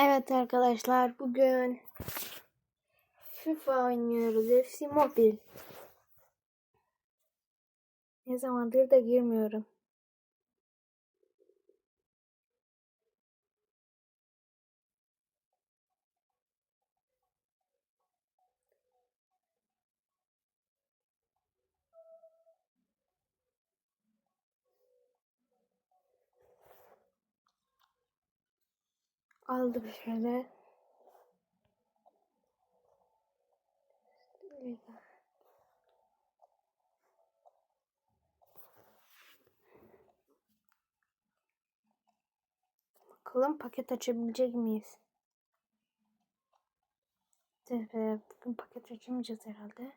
Evet arkadaşlar bugün FIFA oynuyoruz. FC Mobil. Ne zamandır da girmiyorum. Aldım şöyle. Bakalım paket açabilecek miyiz? Bugün paket açamayacağız herhalde.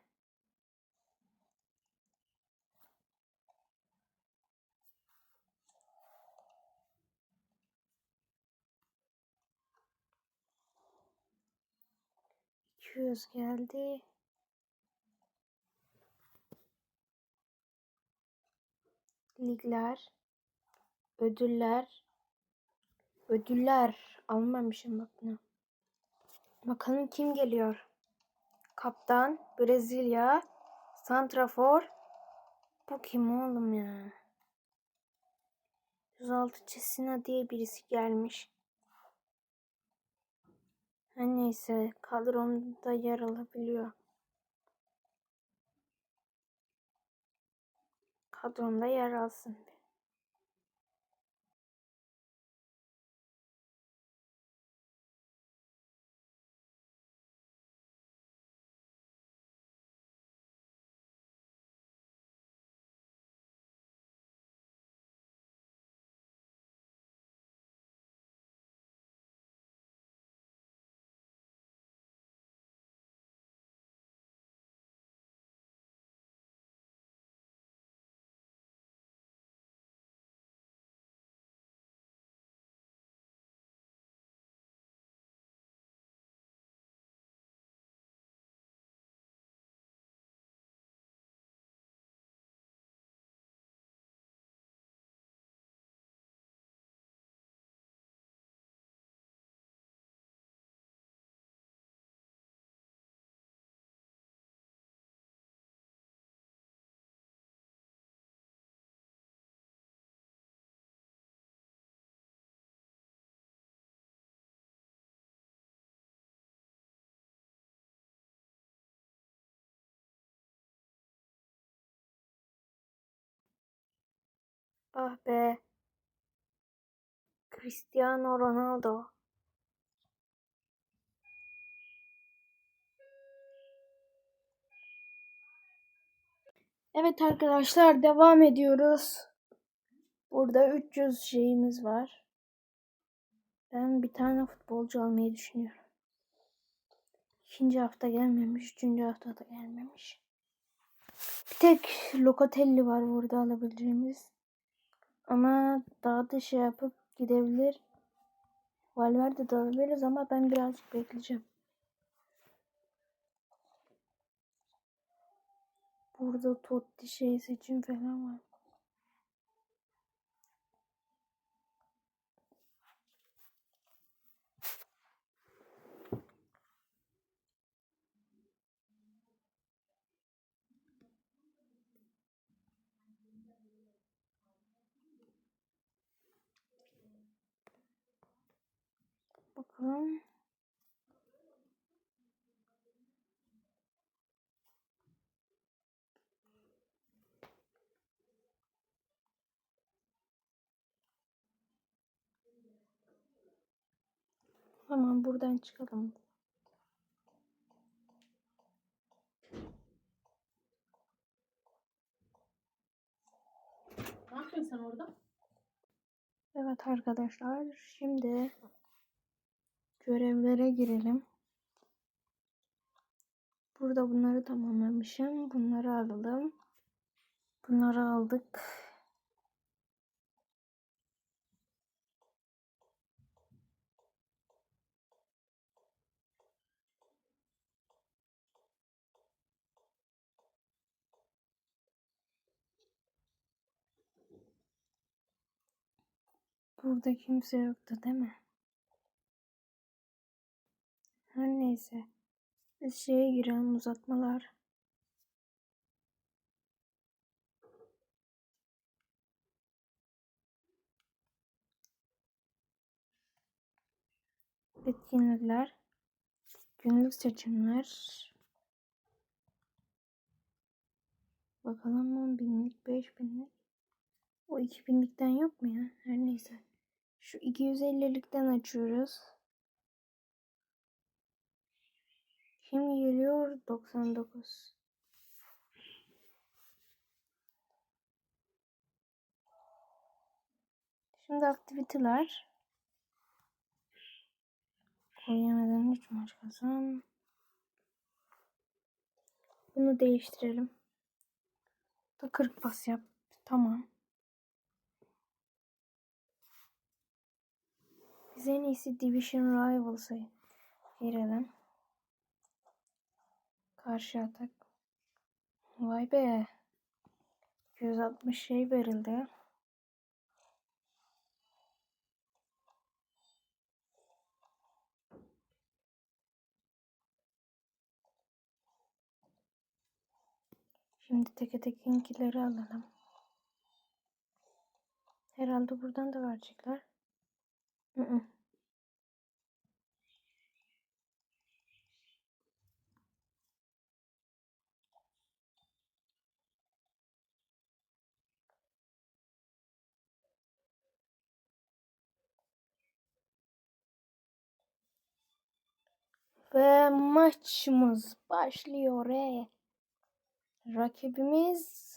İki yüz geldi. Ligler. Ödüller. Ödüller. Almamışım bak bunu. Bakalım kim geliyor? Kaptan, Brezilya, Santrafor. Bu kim oğlum ya? 106 Cesina diye birisi gelmiş. Her neyse kadromda yer alabiliyor. Kadromda yer alsın. Ah be. Cristiano Ronaldo. Evet arkadaşlar devam ediyoruz. Burada 300 şeyimiz var. Ben bir tane futbolcu almayı düşünüyorum. İkinci hafta gelmemiş, üçüncü hafta da gelmemiş. Bir tek Locatelli var burada alabileceğimiz. Ama daha da şey yapıp gidebilir. Valverde de alabiliriz ama ben birazcık bekleyeceğim. Burada Totti şey seçim falan var. Bakalım. Tamam buradan çıkalım. Ne yapıyorsun sen orada? Evet arkadaşlar şimdi görevlere girelim. Burada bunları tamamlamışım. Bunları alalım. Bunları aldık. Burada kimse yoktu değil mi? Her neyse. Şeye girelim uzatmalar. Etkinlikler. Günlük seçimler. Bakalım 10 binlik, 5 binlik. O 2000'likten yok mu ya? Her neyse. Şu 250'likten açıyoruz. Kim geliyor? 99. Şimdi aktiviteler. Koyamadan 3 maç kazan. Bunu değiştirelim. Da 40 pas yap. Tamam. Biz en iyisi Division Rivals'a girelim. Karşı atak. Vay be. 160 şey verildi. Şimdi teke tekinkileri alalım. Herhalde buradan da verecekler. Hı -hı. Ve maçımız başlıyor. E. Rakibimiz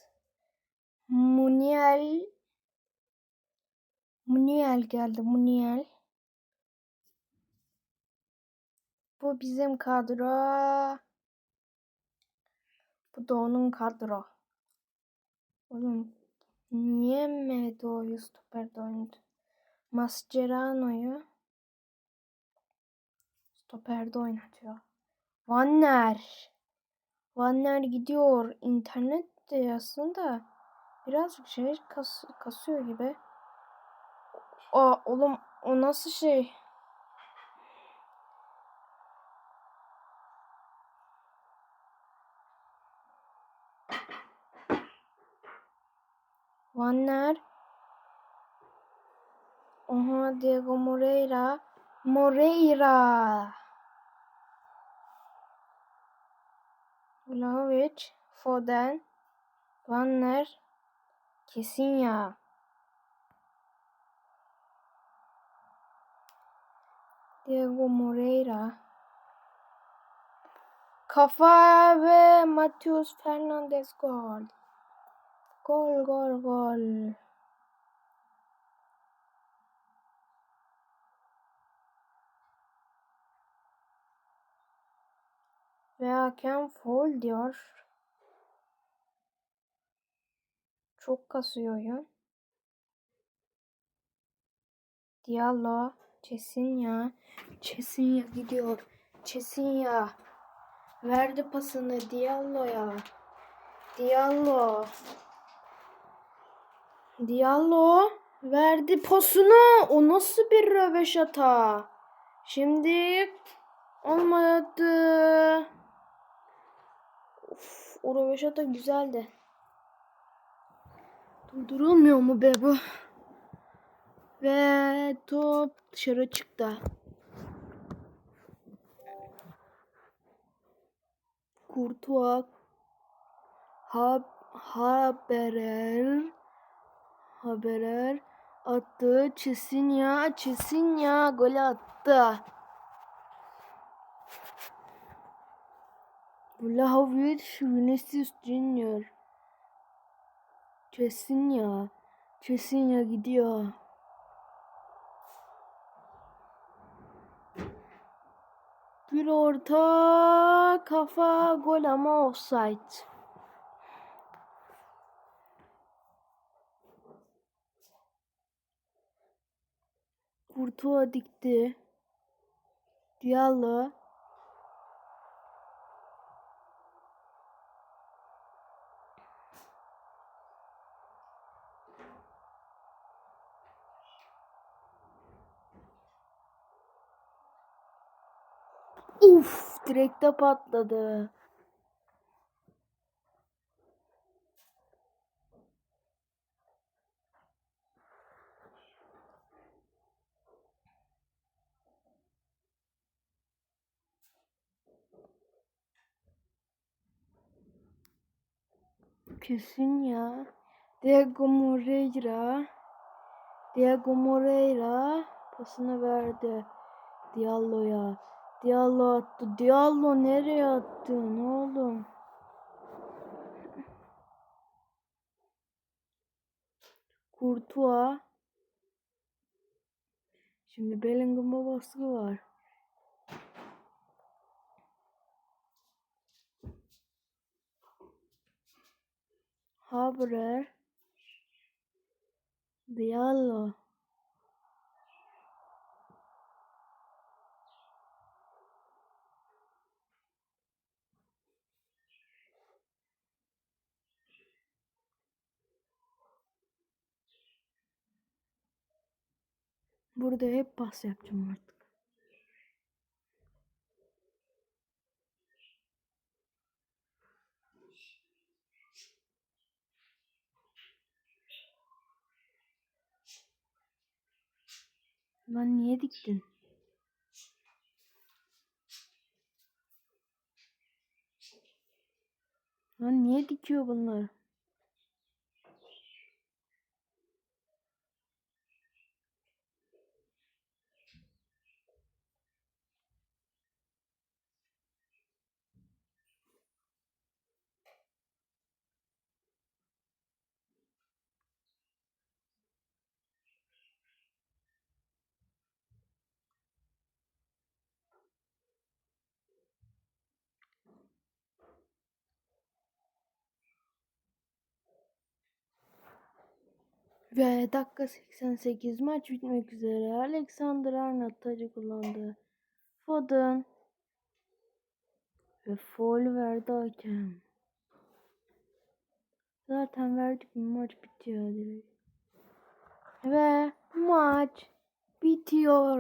Muniel Muniel geldi. Muniel. Bu bizim kadro. Bu da onun kadro. Oğlum niye Medo'yu stoperde oynadı? Mascherano'yu stoperde oynatıyor. Vanner. Vanner gidiyor. İnternet de aslında birazcık şey kas, kasıyor gibi. Aa oğlum o nasıl şey? Vanner. Oha Diego Moreira. Moreira. Vlahovic. Foden. Vanner. Kesin ya. Diego Moreira. Kafa ve Matheus Fernandes gol. Gol gol gol. Ve hakem foul diyor. Çok kasıyor oyun. Diallo. Çesinya. Çesinya gidiyor. Çesinya. Verdi pasını Diallo'ya. Diallo. Diallo verdi pasını. O nasıl bir röveşata? Şimdi olmadı. Of, o röveşata güzeldi. Durdurulmuyor mu be bu? Ve top dışarı çıktı. Kurtuğa ha, haberer haberer attı. Çesinya Çesinya gol attı. Vlahovic Vinicius Junior Çesinya Çesinya gidiyor. Bir orta kafa gol ama offside. Kurtuğa dikti. Diallo. Uf, direkte patladı. Kesin ya. Diego Moreira. Diego Moreira pasını verdi. Diallo'ya. Diallo attı. Diallo nereye attın oğlum? Kurtuğa. Şimdi Bellingham'a baskı var. Haber. Diallo. Burada hep pas yapacağım artık. Lan niye diktin? Lan niye dikiyor bunlar? Ve dakika 88 maç bitmek üzere. Alexander Arnold tacı kullandı. Foden. Ve foul verdi hakem. Zaten verdik mi maç bitiyor direkt. Ve maç bitiyor.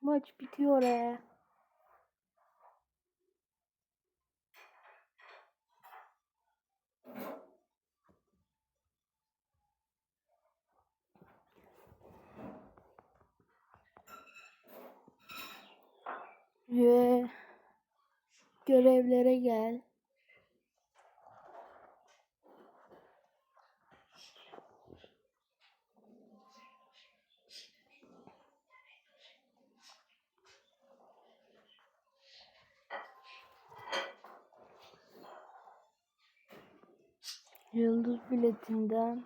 Maç bitiyor. Ve görevlere gel. Yıldız biletinden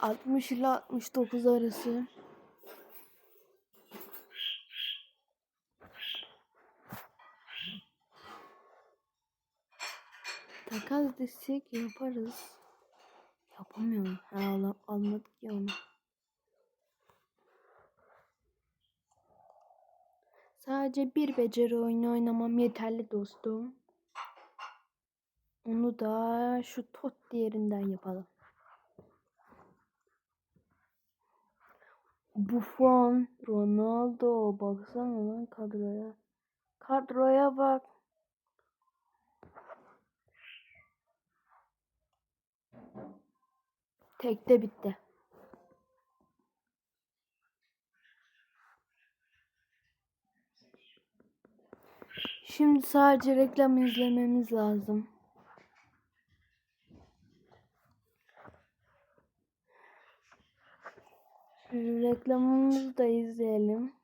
60 ile 69 arası takas destek yaparız. Yapamıyorum. Ha, al almadık ya onu. Sadece bir beceri oyunu oynamam yeterli dostum. Onu da şu tot diğerinden yapalım. Buffon, Ronaldo, baksana lan kadroya. Kadroya bak. Tekte bitti. Şimdi sadece reklam izlememiz lazım. Reklamımızı da izleyelim.